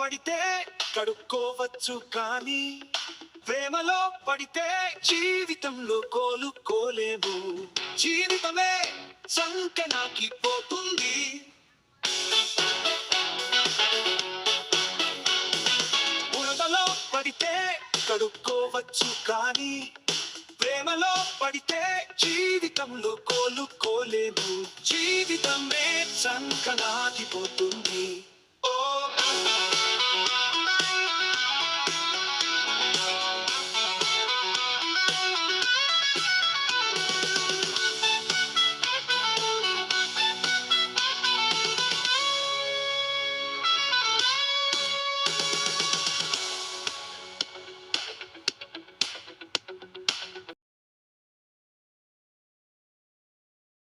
పడితే కడుక్కోవచ్చు కానీ ప్రేమలో పడితే జీవితంలో కోలుకోలేము. జీవితమే సంకనాకి పోతుంది. బురదలో పడితే కడుక్కోవచ్చు కానీ ప్రేమలో పడితే జీవితంలో కోలుకోలేము. జీవితమే సంకనాకి పోతుంది.